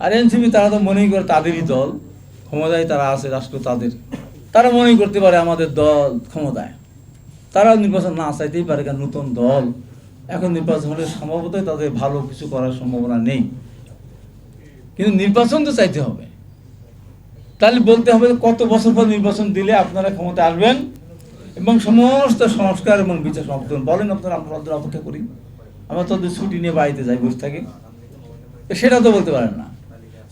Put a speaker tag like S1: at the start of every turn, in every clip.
S1: আর NCP তারা তো মনেই করে তাদেরই দল, ক্ষমতায় তারা আছে রাষ্ট্র তাদের। তারা মনেই করতে পারে আমাদের দল ক্ষমতায়। তারা নির্বাচন না চাইতেই পারে কারণ নতুন দল। এখন নির্বাচন হলে সম্ভবতই তাদের ভালো কিছু করার সম্ভাবনা নেই। কিন্তু নির্বাচন তো চাইতে হবে। তাহলে বলতে হবে কত বছর পর নির্বাচন দিলে আপনারা ক্ষমতা আসবেন এবং সমস্ত সংস্কার এবং বিচার সমাপ্ত করবেন। বলেন আপনারা, আমরা ওদের অপেক্ষা করি। আমরা তোদের ছুটি নিয়ে বাড়িতে যাই, বসে থাকি। সেটা তো বলতে পারেন না।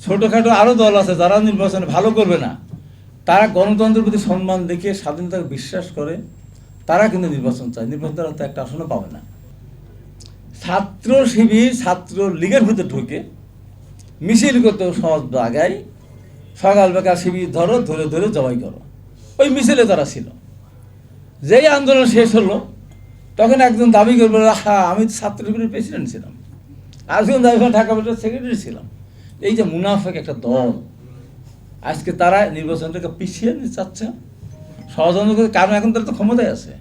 S1: ছোটোখাটো আরও দল আছে যারা নির্বাচনে ভালো করবে না, তারা গণতন্ত্রের প্রতি সম্মান দেখিয়ে স্বাধীনতাকে বিশ্বাস করে, তারা কিন্তু নির্বাচন চায়। নির্বাচন তারা তো একটা আসনও পাবে না। ছাত্র শিবির, ছাত্র লীগের ভিতরে ঢুকে মিছিল করতে জায়গায় সকাল বেকার শিবির ধরো, ধরে ধরে জবাই করো। ওই মিছিলে তারা ছিল। যেই আন্দোলন শেষ হলো, তখন একজন দাবি করবে হ্যাঁ আমি ছাত্র শিবিরের প্রেসিডেন্ট ছিলাম। আরেকজন দাবি করে ঢাকা বোর্ডের সেক্রেটারি ছিলাম। এই যে মুনাফেক একটা দল, আজকে তারা নির্বাচনটাকে পিছিয়ে নিতে চাচ্ছে, ষড়যন্ত্র করে কারণ এখন তারা তো ক্ষমতায় আছে।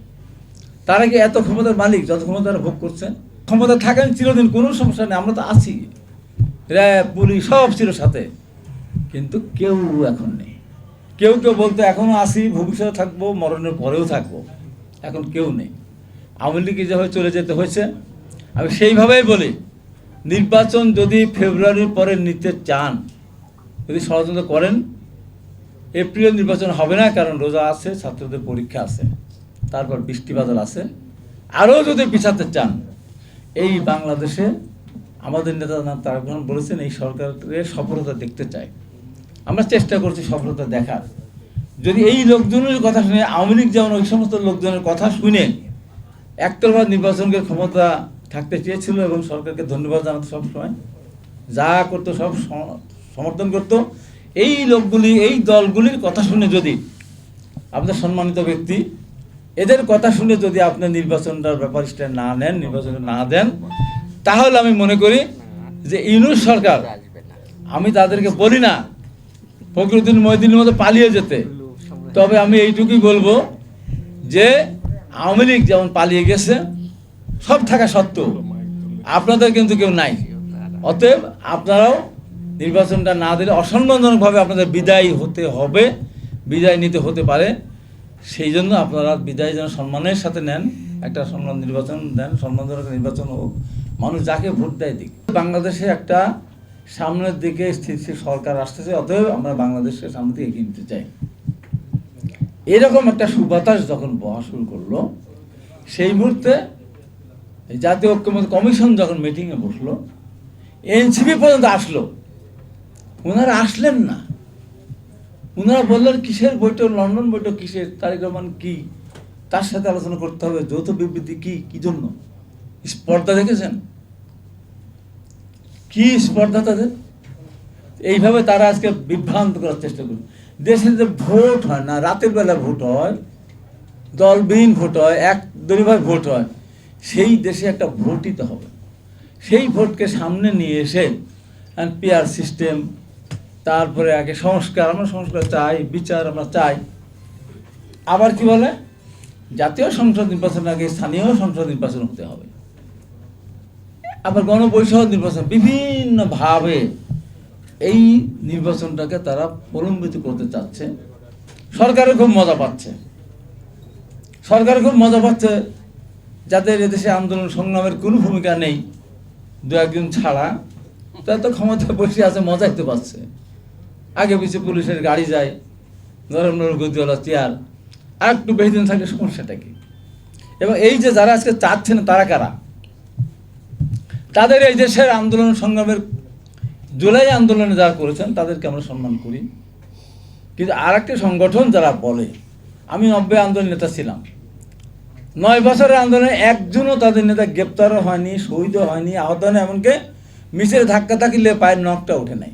S1: তারা কি এত ক্ষমতার মালিক, যত ক্ষমতা ভোগ করছে? ক্ষমতা থাকেন চিরদিন, কোনো সমস্যা নেই, আমরা তো আছি। র্যাব, পুলিশ সব ছিল সাথে, কিন্তু কেউ এখন নেই। কেউ কেউ বলতে এখনও আসি ভবিষ্যতে থাকব, মরণের পরেও থাকব। এখন কেউ নেই। আওয়ামী লীগে যেভাবে চলে যেতে হয়েছে? আমি সেইভাবেই বলি নির্বাচন যদি ফেব্রুয়ারির পরে নিতে চান, যদি ষড়যন্ত্র করেন, এপ্রিল নির্বাচন হবে না, কারণ রোজা আছে, ছাত্রদের পরীক্ষা আছে, তারপর বৃষ্টি বাদল আছে, আরও যদি পিছাতে চান, এই বাংলাদেশে আমাদের নেতা তারা বলেছেন, এই সরকারের সফলতা দেখতে চায় আমরা চেষ্টা করছি সফলতা দেখার। যদি এই লোকজনের কথা শুনে আওয়ামী লীগ যেমন ওই সমস্ত লোকজনের কথা শুনে একতরফা নির্বাচনকে ক্ষমতা থাকতে চেয়েছিল এবং সরকারকে ধন্যবাদ জানাতো সবসময়। যা করতো, সব সম- সমর্থন করতো। এই লোকগুলি, এই দলগুলির কথা শুনে যদি আপনার সম্মানিত ব্যক্তি, এদের কথা শুনে যদি আপনি নির্বাচনটার ব্যাপার স্ট্যান্ড না নেন নির্বাচনে না দেন, তাহলে আমি মনে করি যে ইউনুস সরকার, আমি তাদেরকে বলি না, ফখরুদ্দিন মহিদিনের মতো পালিয়ে যেতে। তবে আমি এইটুকুই বলব যে আওয়ামী লীগ যেমন পালিয়ে গেছে সব থাকা সত্ত্বেও আপনাদের কিন্তু কেউ নাই। অতএব আপনারাও নির্বাচনটা না দিলে অসম্মানজনকভাবে আপনাদের বিদায় হতে হবে, বিদায় নিতে হতে পারে। সেই জন্য আপনারা বিদায় যেন সম্মানের সাথে নেন, একটা সম্মান নির্বাচন দেন, সম্মানজনক নির্বাচন হোক, মানুষ যাকে ভোট দেয় দিক। বাংলাদেশে একটা সামনের দিকে স্থিতিশীল সরকার আসতেছে, অতএব আমরা বাংলাদেশকে সামনে দিকে এগিয়ে নিতে চাই। এরকম একটা সুবাতাস যখন বহা শুরু করল, সেই মুহূর্তে জাতীয় ঐক্যমত কমিশন যখন মিটিংয়ে বসল, এনসিপি পর্যন্ত আসলো। ওনারা আসলেন না। ওনারা বললেন, কিসের বৈঠক? লন্ডন বৈঠক কিসের? তারিখ রহমান কি? তার সাথে আলোচনা করতে হবে। যৌথ বিবৃতি কি? কি জন্য? স্পর্ধা দেখেছেন? কি স্পর্ধা তাদের? এইভাবে তারা আজকে বিভ্রান্ত করার চেষ্টা করবে দেশে যে ভোট হয় না, রাতের বেলা ভোট হয়, দলবিহীন ভোট হয়, এক দলীয়ভাবে ভোট হয় সেই দেশে একটা ভোটই তো হবে। সেই ভোটকে সামনে নিয়ে এসে পিয়ার সিস্টেম তারপরে আগে সংস্কার, আমরা সংস্কার চাই, বিচার আমরা চাই। আবার কি বলে? জাতীয় সংসদ নির্বাচনের আগে স্থানীয় সংসদ নির্বাচন হতে হবে। আবার গণপরিষদ নির্বাচন বিভিন্নভাবে এই নির্বাচনটাকে তারা প্রলম্বিত করতে চাচ্ছে। সরকারের খুব মজা পাচ্ছে। সরকার খুব মজা পাচ্ছে। যাদের এদেশে আন্দোলন সংগ্রামের কোনো ভূমিকা নেই, দু একজন ছাড়া, তারা তো ক্ষমতা বসে আছে মজাই তো পাচ্ছে আগে পিছিয়ে পুলিশের গাড়ি যায় নরম নরম গতিওয়ালা চেয়ার, আর একটু বেশি দিন থাকলে সমস্যাটা কি? এবং এই যে যারা আজকে চাচ্ছেন তারা কারা? তাদের এই দেশের আন্দোলন সংগ্রামের জুলাই আন্দোলনে যারা করেছেন, তাদেরকে আমরা সম্মান করি। কিন্তু আর সংগঠন যারা বলে, আমি নব্বই আন্দোলন নেতা ছিলাম। নয় বছরের আন্দোলনে একজনও তাদের নেতা গ্রেপ্তারও হয়নি, শহীদও হয়নি, আহত হয়নি, এমনকি মিছিলে ধাক্কা থাকিলে পায়ের নখটা ওঠে নাই।